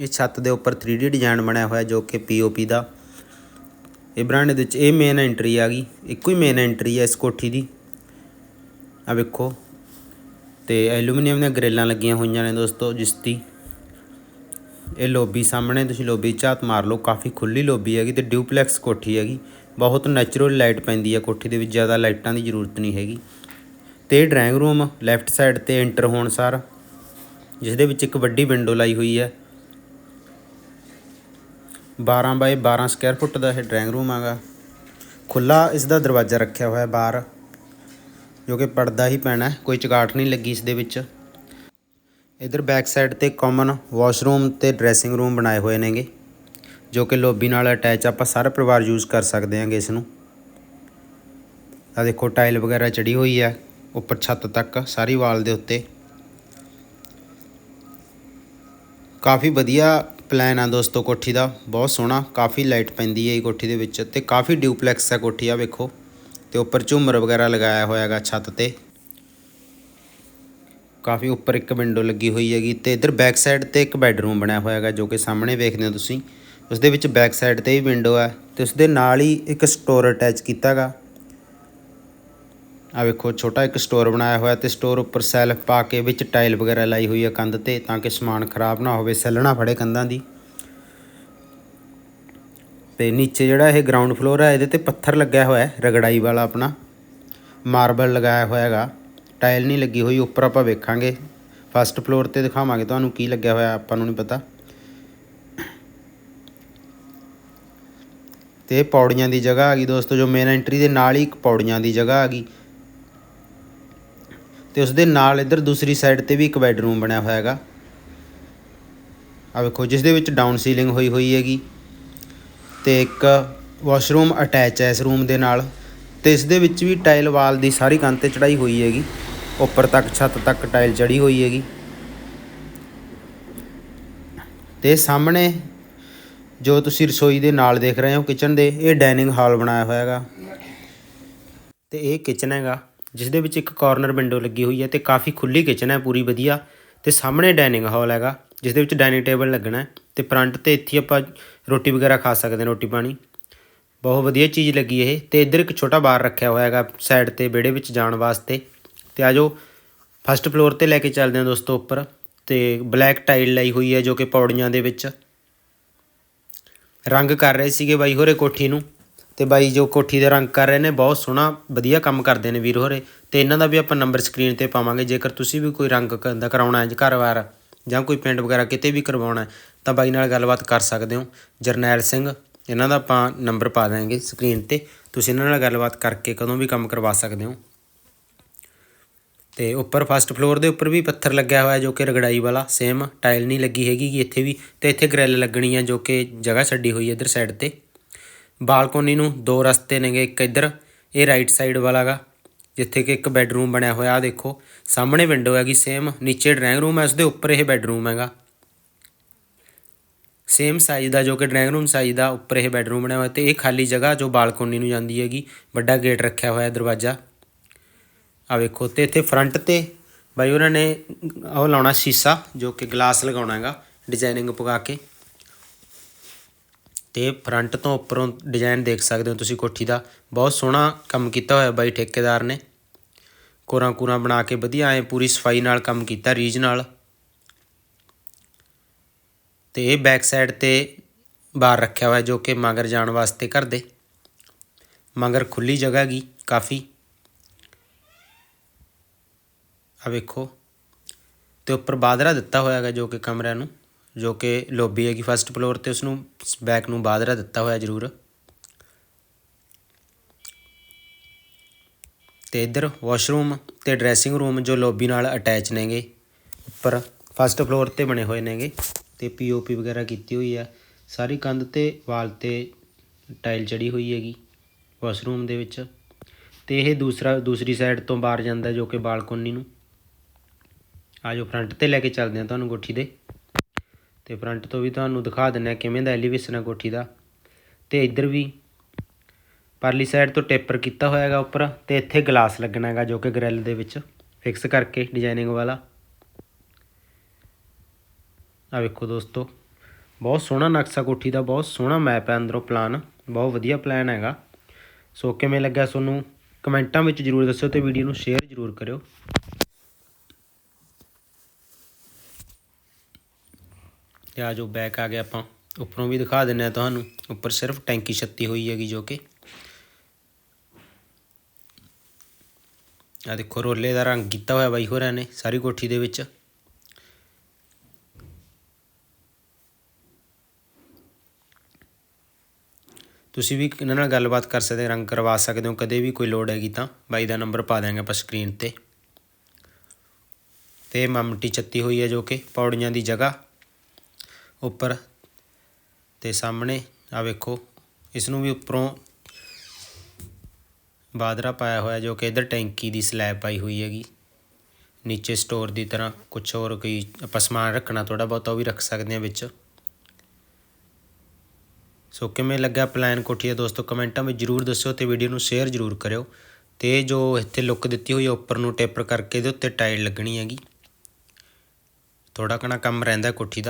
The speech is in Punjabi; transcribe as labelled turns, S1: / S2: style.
S1: ਇਹ ਛੱਤ ਦੇ ਉੱਪਰ 3D ਡਿਜ਼ਾਈਨ ਬਣਿਆ ਹੋਇਆ ਜੋ ਕਿ POP ਦਾ। ਇਹ ਬ੍ਰਾਂਡ ਦੇ ਵਿੱਚ ਇਹ ਮੇਨ ਐਂਟਰੀ ਆ ਗਈ। ਇੱਕੋ ਹੀ ਮੇਨ ਐਂਟਰੀ ਹੈ ਇਸ ਕੋਠੀ ਦੀ। ਆ ਵੇਖੋ। ਤੇ ਐਲੂਮੀਨੀਅਮ ਦੀਆਂ ਗ੍ਰਿਲਾਂ ਲੱਗੀਆਂ ਹੋਈਆਂ ਨੇ ਦੋਸਤੋ ਜਿਸ ਦੀ ਇਹ ਲੋਬੀ ਸਾਹਮਣੇ, ਤੁਸੀਂ ਲੋਬੀ ਝਾਤ ਮਾਰ ਲਓ, ਕਾਫੀ ਖੁੱਲੀ ਲੋਬੀ ਹੈਗੀ ਤੇ ਡਿਊਪਲੈਕਸ ਕੋਠੀ ਹੈਗੀ। ਬਹੁਤ ਨੈਚੁਰਲ ਲਾਈਟ ਪੈਂਦੀ ਹੈ ਕੋਠੀ ਦੇ ਵਿੱਚ, ਜ਼ਿਆਦਾ ਲਾਈਟਾਂ ਦੀ ਜ਼ਰੂਰਤ ਨਹੀਂ ਹੈਗੀ। ਤੇ ਇਹ ਡਰਾਇੰਗ ਰੂਮ ਲੈਫਟ ਸਾਈਡ ਤੇ ਐਂਟਰ ਹੋਣ ਸਾਰ ਜਿਸ ਦੇ ਵਿੱਚ ਇੱਕ ਵੱਡੀ ਵਿੰਡੋ ਲਾਈ ਹੋਈ ਹੈ। 12 ਬਾਈ 12 ਸਕੁਅਰ ਫੁੱਟ ਦਾ ਇਹ ਡਰਾਇੰਗ ਰੂਮ ਹੈਗਾ। ਖੁੱਲਾ ਇਸ ਦਾ ਦਰਵਾਜ਼ਾ ਰੱਖਿਆ ਹੋਇਆ ਬਾਹਰ, ਜੋ ਕਿ ਪਰਦਾ ਹੀ ਪੈਣਾ ਕੋਈ ਚਗਾਟ ਨਹੀਂ ਲੱਗੀ ਇਸ ਦੇ ਵਿੱਚ। ਇਧਰ ਬੈਕ ਸਾਈਡ ਤੇ ਕਾਮਨ ਵਾਸ਼ਰੂਮ ਤੇ ਡਰੈਸਿੰਗ ਰੂਮ ਬਣਾਏ ਹੋਏ ਨੇਗੇ, ਜੋ ਕਿ ਲੋਬੀ ਨਾਲ ਅਟੈਚ ਆਪਾਂ ਸਾਰਾ ਪਰਿਵਾਰ ਯੂਜ਼ ਕਰ ਸਕਦੇ ਹਾਂਗੇ ਇਸ ਨੂੰ। ਆ ਦੇਖੋ ਟਾਈਲ ਵਗੈਰਾ ਚੜੀ ਹੋਈ ਹੈ, ਉੱਪਰ ਛੱਤ ਤੱਕ, ਸਾਰੀ ਵਾਲ ਦੇ ਉੱਤੇ। ਕਾਫੀ ਵਧੀਆ ਪਲਾਨ ਆ ਦੋਸਤੋ ਕੋਠੀ ਦਾ। ਬਹੁਤ ਸੋਹਣਾ, ਕਾਫੀ ਲਾਈਟ ਪੈਂਦੀ ਹੈ ਇਹ ਕੋਠੀ ਦੇ ਵਿੱਚ ਤੇ ਕਾਫੀ ਡਿਊਪਲੈਕਸ ਹੈ ਕੋਠੀ ਆ, ਵੇਖੋ। ਤੇ ਉੱਪਰ ਝੂਮਰ ਵਗੈਰਾ ਲਗਾਇਆ ਹੋਇਆ ਹੈਗਾ ਛੱਤ ਤੇ। ਕਾਫੀ ਉੱਪਰ ਇੱਕ ਵਿੰਡੋ ਲੱਗੀ ਹੋਈ ਹੈਗੀ ਤੇ ਇਧਰ ਬੈਕ ਸਾਈਡ ਤੇ ਇੱਕ ਬੈੱਡਰੂਮ ਬਣਿਆ ਹੋਇਆ ਹੈਗਾ ਜੋ ਕਿ ਸਾਹਮਣੇ ਵੇਖਦੇ ਹੋ ਤੁਸੀਂ। ਉਸ ਦੇ ਵਿੱਚ ਬੈਕ ਸਾਈਡ ਤੇ ਵੀ ਵਿੰਡੋ ਹੈ ਤੇ ਉਸ ਦੇ ਨਾਲ ਹੀ ਇੱਕ ਸਟੋਰ ਅਟੈਚ ਕੀਤਾ ਹੈਗਾ। ਆ ਵੇਖੋ, ਛੋਟਾ ਇੱਕ ਸਟੋਰ ਬਣਾਇਆ ਹੋਇਆ ਤੇ ਸਟੋਰ ਉੱਪਰ ਸੈਲਫ ਪਾ ਕੇ ਵਿੱਚ ਟਾਈਲ ਵਗੈਰਾ ਲਾਈ ਹੋਈ ਹੈ ਕੰਧ ਤੇ ਤਾਂ ਕਿ ਸਮਾਨ ਖਰਾਬ ਨਾ ਹੋਵੇ ਸੈੱਲ ਨਾ ਫੜੇ ਕੰਧਾਂ ਦੀ। ਤੇ ਨੀਚੇ ਜਿਹੜਾ ਇਹ ਗਰਾਊਂਡ ਫਲੋਰ ਹੈ, ਇਹਦੇ ਤੇ ਪੱਥਰ ਲੱਗਿਆ ਹੋਇਆ ਹੈ, ਰਗੜਾਈ ਵਾਲਾ ਆਪਣਾ। ਮਾਰਬਲ ਲਗਾਇਆ ਹੋਇਆ ਹੈਗਾ। ਟਾਈਲ ਨਹੀਂ ਲੱਗੀ ਹੋਈ, ਉੱਪਰ ਆਪਾਂ ਵੇਖਾਂਗੇ। ਫਸਟ ਫਲੋਰ ਤੇ ਦਿਖਾਵਾਂਗੇ ਤੁਹਾਨੂੰ ਕੀ ਲੱਗਿਆ ਹੋਇਆ, ਆਪਾਂ ਨੂੰ ਨਹੀਂ ਪਤਾ। ਤੇ ਇਹ ਪੌੜੀਆਂ ਦੀ ਜਗ੍ਹਾ ਆ ਗਈ ਦੋਸਤੋ, ਜੋ ਮੇਨ ਐਂਟਰੀ ਦੇ ਨਾਲ ਹੀ ਇੱਕ ਪੌੜੀਆਂ ਦੀ ਜਗ੍ਹਾ ਆ ਗਈ। ਤੇ ਉਸ ਦੇ ਨਾਲ ਇੱਧਰ ਦੂਸਰੀ ਸਾਈਡ ਤੇ ਵੀ ਇੱਕ ਬੈੱਡਰੂਮ ਬਣਿਆ ਹੋਇਆ ਹੈਗਾ ਆ ਵੇਖੋ ਜਿਸ ਦੇ ਵਿੱਚ ਡਾਊਨ ਸੀਲਿੰਗ ਹੋਈ ਹੋਈ ਹੈਗੀ ਤੇ ਇੱਕ ਵਾਸ਼ਰੂਮ ਅਟੈਚ ਹੈ ਇਸ ਰੂਮ ਦੇ ਨਾਲ ਤੇ ਇਸ ਦੇ ਵਿੱਚ ਵੀ ਟਾਈਲ ਵਾਲ ਦੀ ਸਾਰੀ ਕੰਧ ਤੇ ਚੜਾਈ ਹੋਈ ਹੈਗੀ। ਉੱਪਰ ਤੱਕ, ਛੱਤ ਤੱਕ ਟਾਈਲ ਚੜੀ ਹੋਈ ਹੈਗੀ। ਤੇ ਸਾਹਮਣੇ ਜੋ ਤੁਸੀਂ ਰਸੋਈ ਦੇ ਨਾਲ ਦੇਖ ਰਹੇ ਹੋ ਕਿਚਨ ਦੇ, ਇਹ ਡਾਈਨਿੰਗ ਹਾਲ ਬਣਾਇਆ ਹੋਇਆ ਹੈਗਾ ਤੇ ਇਹ ਕਿਚਨ ਹੈਗਾ। ਜਿਸ ਦੇ ਵਿੱਚ ਇੱਕ ਕਾਰਨਰ ਵਿੰਡੋ ਲੱਗੀ ਹੋਈ ਹੈ ਤੇ ਕਾਫੀ ਖੁੱਲੀ ਕਿਚਨ ਹੈ, ਪੂਰੀ ਵਧੀਆ ਤੇ ਸਾਹਮਣੇ ਡਾਈਨਿੰਗ ਹਾਲ ਹੈਗਾ ਜਿਸ ਦੇ ਵਿੱਚ ਡਾਈਨਿੰਗ ਟੇਬਲ ਲੱਗਣਾ ਹੈ ਤੇ ਫਰੰਟ ਤੇ ਇੱਥੇ ਆਪਾਂ ਰੋਟੀ ਵਗੈਰਾ ਖਾ ਸਕਦੇ ਹਾਂ, ਰੋਟੀ ਪਾਣੀ। ਬਹੁਤ ਵਧੀਆ ਚੀਜ਼ ਲੱਗੀ ਇਹ ਤੇ ਇੱਧਰ ਇੱਕ ਛੋਟਾ ਬਾਰ ਰੱਖਿਆ ਹੋਇਆ ਹੈਗਾ ਸਾਈਡ ਤੇ ਵਿਹੜੇ ਵਿੱਚ ਜਾਣ ਵਾਸਤੇ। ਤੇ ਆਜੋ ਫਸਟ ਫਲੋਰ ਤੇ ਲੈ ਕੇ ਚੱਲਦੇ ਹਾਂ ਦੋਸਤੋ ਉੱਪਰ ਤੇ ਬਲੈਕ ਟਾਈਲ ਲਈ ਹੋਈ ਹੈ ਜੋ ਕਿ ਪੌੜੀਆਂ ਦੇ ਵਿੱਚ। ਰੰਗ ਕਰ ਰਹੇ ਸੀਗੇ ਬਾਈ ਹੋਰੇ ਕੋਠੀ ਨੂੰ। ਤੇ ਬਾਈ ਜੋ ਕੋਠੀ ਦੇ ਰੰਗ ਕਰ ਰਹੇ ਨੇ, ਬਹੁਤ ਸੋਹਣਾ, ਵਧੀਆ ਕੰਮ ਕਰਦੇ ਨੇ ਵੀਰ ਹੋਰੇ। ਤੇ ਇਹਨਾਂ ਦਾ ਵੀ ਆਪਾਂ ਨੰਬਰ ਸਕਰੀਨ ਤੇ ਪਾਵਾਂਗੇ। ਜੇਕਰ ਤੁਸੀਂ ਵੀ ਕੋਈ ਰੰਗ ਦਾ ਕਰਾਉਣਾ ਹੈ, ਘਰ-ਬਾਰ ਜਾਂ ਕੋਈ ਪੇਂਟ ਵਗੈਰਾ ਕਿਤੇ ਵੀ ਕਰਵਾਉਣਾ ਤਾਂ ਬਾਈ ਨਾਲ ਗੱਲਬਾਤ ਕਰ ਸਕਦੇ ਹੋ। ਜਰਨੈਲ ਸਿੰਘ, ਇਹਨਾਂ ਦਾ ਆਪਾਂ ਨੰਬਰ ਪਾ ਦਾਂਗੇ ਸਕਰੀਨ ਤੇ। ਤੁਸੀਂ ਇਹਨਾਂ ਨਾਲ ਗੱਲਬਾਤ ਕਰਕੇ ਕਦੋਂ ਵੀ ਕੰਮ ਕਰਵਾ ਸਕਦੇ ਹੋ। ਤੇ ਉੱਪਰ ਫਸਟ ਫਲੋਰ ਦੇ ਉੱਪਰ ਵੀ ਪੱਥਰ ਲੱਗਿਆ ਹੋਇਆ, ਜੋ ਕਿ ਰਗੜਾਈ ਵਾਲਾ ਸੇਮ ਟਾਈਲ ਨਹੀਂ ਲੱਗੀ ਹੈਗੀ ਗੀ ਇੱਥੇ ਵੀ। ਤੇ ਇੱਥੇ ਗ੍ਰਿਲ ਲੱਗਣੀ ਹੈ ਜੋ ਕਿ ਜਗ੍ਹਾ ਛੱਡੀ ਹੋਈ ਹੈ ਇੱਧਰ ਸਾਈਡ ਤੇ। ਬਾਲਕੋਨੀ ਨੂੰ ਦੋ ਰਸਤੇ ਨੇਗੇ, ਇੱਕ ਇੱਧਰ, ਇਹ ਰਾਈਟ ਸਾਈਡ ਵਾਲਾ ਗਾ, ਜਿੱਥੇ ਕਿ ਇੱਕ ਬੈੱਡਰੂਮ ਬਣਿਆ ਹੋਇਆ ਆ ਦੇਖੋ, ਸਾਹਮਣੇ ਵਿੰਡੋ ਹੈਗੀ ਸੇਮ ਨੀਚੇ ਡਰਾਇੰਗ ਰੂਮ ਹੈ ਉਸ ਦੇ ਉੱਪਰ ਇਹ ਬੈੱਡਰੂਮ ਹੈਗਾ। ਸੇਮ ਸਾਈਜ਼ ਦਾ ਜੋ ਕਿ ਡਰਾਇੰਗ ਰੂਮ ਸਾਈਜ਼ ਦਾ ਉੱਪਰ ਇਹ ਬੈੱਡਰੂਮ ਬਣਿਆ ਹੋਇਆ ਤੇ ਇਹ ਖਾਲੀ ਜਗ੍ਹਾ ਜੋ ਬਾਲਕੋਨੀ ਨੂੰ ਜਾਂਦੀ ਹੈਗੀ, ਵੱਡਾ ਗੇਟ ਰੱਖਿਆ ਹੋਇਆ ਦਰਵਾਜ਼ਾ। ਆ ਵੇਖੋ, ਤੇ ਇੱਥੇ ਫਰੰਟ ਤੇ ਬਾਈ ਉਹਨਾਂ ਨੇ ਉਹ ਲਾਉਣਾ ਸ਼ੀਸ਼ਾ, ਜੋ ਕਿ ਗਲਾਸ ਲਗਾਉਣਾ ਹੈਗਾ ਡਿਜ਼ਾਈਨਿੰਗ ਪਗਾ ਕੇ। ਤੇ ਫਰੰਟ ਤੋਂ ਉੱਪਰੋਂ ਡਿਜ਼ਾਈਨ ਦੇਖ ਸਕਦੇ ਹੋ ਤੁਸੀਂ ਕੋਠੀ ਦਾ। ਬਹੁਤ ਸੋਹਣਾ ਕੰਮ ਕੀਤਾ ਹੋਇਆ ਬਾਈ ਠੇਕੇਦਾਰ ਨੇ। ਕੋਰਾਂ ਕੂਰਾਂ ਬਣਾ ਕੇ ਵਧੀਆ ਐ ਪੂਰੀ ਸਫ਼ਾਈ ਨਾਲ ਕੰਮ ਕੀਤਾ ਰੀਝ ਨਾਲ। ਤੇ ਇਹ ਬੈਕ ਸਾਈਡ ਤੇ ਬਾਹਰ ਰੱਖਿਆ ਹੋਇਆ ਜੋ ਕਿ ਮਗਰ ਜਾਣ ਵਾਸਤੇ ਘਰ ਦੇ। ਮਗਰ ਖੁੱਲੀ ਜਗ੍ਹਾ ਹੈਗੀ ਕਾਫੀ। ਆ ਵੇਖੋ। ਤੇ ਉੱਪਰ ਬਾਦਰਾ ਦਿੱਤਾ ਹੋਇਆ ਹੈਗਾ ਜੋ ਕਿ ਕਮਰਿਆਂ ਨੂੰ। ਜੋ ਕਿ ਲੋਬੀ ਹੈਗੀ ਫਸਟ ਫਲੋਰ ਤੇ ਉਸ ਨੂੰ ਬੈਕ ਨੂੰ ਬਾਦਰਾ ਦਿੱਤਾ ਹੋਇਆ ਜ਼ਰੂਰ। ਤੇ ਇੱਧਰ ਵਾਸ਼ਰੂਮ ਤੇ ਡਰੈਸਿੰਗ ਰੂਮ ਜੋ ਲੋਬੀ ਨਾਲ ਅਟੈਚ ਨੇਗੇ, ਉੱਪਰ ਫਸਟ ਫਲੋਰ ਤੇ ਬਣੇ ਹੋਏ ਨੇਗੇ, ਤੇ ਪੀਓਪੀ ਵਗੈਰਾ ਕੀਤੀ ਹੋਈ ਹੈ ਸਾਰੀ ਕੰਧ ਤੇ ਵਾਲ ਤੇ ਟਾਈਲ ਚੜੀ ਹੋਈ ਹੈਗੀ ਵਾਸ਼ਰੂਮ ਦੇ ਵਿੱਚ। ਤੇ ਇਹ ਦੂਸਰਾ, ਦੂਸਰੀ ਸਾਈਡ ਤੋਂ ਬਾਹਰ ਜਾਂਦਾ ਜੋ ਕਿ ਬਾਲਕੋਨੀ ਨੂੰ। ਆਜੋ ਫਰੰਟ ਤੇ ਲੈ ਕੇ ਚੱਲਦੇ ਹਾਂ ਤੁਹਾਨੂੰ ਕੋਠੀ ਦੇ। ਤੇ ਫਰੰਟ ਤੋਂ ਵੀ ਤੁਹਾਨੂੰ ਦਿਖਾ ਦਿੰਨੇ ਆ ਕਿਵੇਂ ਦਾ ਐਲੀਵੇਸ਼ਨ ਹੈ ਕੋਠੀ ਦਾ। ਤੇ ਇੱਧਰ ਵੀ ਪਰਲੀ ਸਾਈਡ ਤੋਂ ਟੇਪਰ ਕੀਤਾ ਹੋਇਆ ਹੈਗਾ ਉੱਪਰ ਤੇ ਇੱਥੇ ਗਲਾਸ ਲੱਗਣਾ ਹੈਗਾ ਜੋ ਕਿ ਗ੍ਰਿਲ ਦੇ ਵਿੱਚ ਫਿਕਸ ਕਰਕੇ ਡਿਜ਼ਾਈਨਿੰਗ ਵਾਲਾ। ਆ ਵੇਖੋ ਦੋਸਤੋ, ਬਹੁਤ ਸੋਹਣਾ ਨਕਸ਼ਾ ਕੋਠੀ ਦਾ, ਬਹੁਤ ਸੋਹਣਾ ਮੈਪ ਹੈ ਅੰਦਰੋਂ ਪਲਾਨ ਬਹੁਤ ਵਧੀਆ ਪਲਾਨ ਹੈਗਾ। ਸੋ ਕਿਵੇਂ ਲੱਗਿਆ ਤੁਹਾਨੂੰ? ਕਮੈਂਟਾਂ ਵਿੱਚ ਜਰੂਰ ਦੱਸਿਓ ਤੇ ਵੀਡੀਓ ਨੂੰ ਸ਼ੇਅਰ ਜਰੂਰ ਕਰਿਓ। ਤੇ ਆ ਜੋ ਬੈਕ ਆ ਗਿਆ ਆਪਾਂ। ਉੱਪਰੋਂ ਵੀ ਦਿਖਾ ਦਿੰਨੇ ਆ ਤੁਹਾਨੂੰ। ਉੱਪਰ ਸਿਰਫ ਟੈਂਕੀ ਛੱਤੀ ਹੋਈ ਹੈਗੀ ਜੋ ਕਿ। ਆ ਦੇਖੋ, ਰੋਲੇ ਦਾ ਰੰਗ ਕੀਤਾ ਹੋਇਆ ਬਾਈ ਹੋਰਾਂ ਨੇ, ਸਾਰੀ ਕੋਠੀ ਦੇ ਵਿੱਚ। ਤੁਸੀਂ ਵੀ ਇਹਨਾਂ ਨਾਲ ਗੱਲਬਾਤ ਕਰ ਸਕਦੇ, ਰੰਗ ਕਰਵਾ ਸਕਦੇ ਹੋ, ਕਦੇ ਵੀ ਕੋਈ ਲੋੜ ਹੈਗੀ ਤਾਂ। ਬਾਈ ਦਾ ਨੰਬਰ ਪਾ ਦਿਆਂਗੇ ਆਪਾਂ ਸਕਰੀਨ ਤੇ। ਤੇ ਮਮਟੀ ਚੱਤੀ ਹੋਈ ਹੈ ਜੋ ਕਿ, ਪੌੜੀਆਂ ਦੀ ਜਗ੍ਹਾ। ਉੱਪਰ ਤੇ ਸਾਹਮਣੇ ਆ ਵੇਖੋ ਇਸ ਨੂੰ ਵੀ ਉੱਪਰੋਂ ਬਾਦਰਾ ਪਾਇਆ ਹੋਇਆ ਜੋ ਕਿ ਇਧਰ ਟੈਂਕੀ ਦੀ ਸਲੈਬ ਪਾਈ ਹੋਈ ਹੈਗੀ। ਨੀਚੇ ਸਟੋਰ ਦੀ ਤਰ੍ਹਾਂ ਕੁਝ ਹੋਰ ਕੋਈ ਆਪਾਂ ਸਮਾਨ ਰੱਖਣਾ ਥੋੜਾ ਬਹੁਤਾ, ਉਹ ਵੀ ਰੱਖ ਸਕਦੇ ਹਾਂ ਵਿੱਚ। ਸੋ ਕਿਵੇਂ ਲੱਗਾ ਪਲਾਨ ਕੋਠੀ ਦਾ ਦੋਸਤੋ, ਕਮੈਂਟਾਂ ਵਿੱਚ ਜਰੂਰ ਦੱਸਿਓ ਤੇ ਵੀਡੀਓ ਨੂੰ ਸ਼ੇਅਰ ਜਰੂਰ ਕਰਿਓ। ਤੇ ਜੋ ਇੱਥੇ ਲੁੱਕ ਦਿੱਤੀ ਹੋਈ ਹੈ ਉੱਪਰ ਨੂੰ ਟੇਪਰ ਕਰਕੇ ਇਹਦੇ ਉੱਤੇ ਟਾਈਲ ਲੱਗਣੀ ਹੈਗੀ। ਥੋੜਾ ਕਣਾ ਕੰਮ ਰਹਿੰਦਾ ਕੋਠੀ ਦਾ।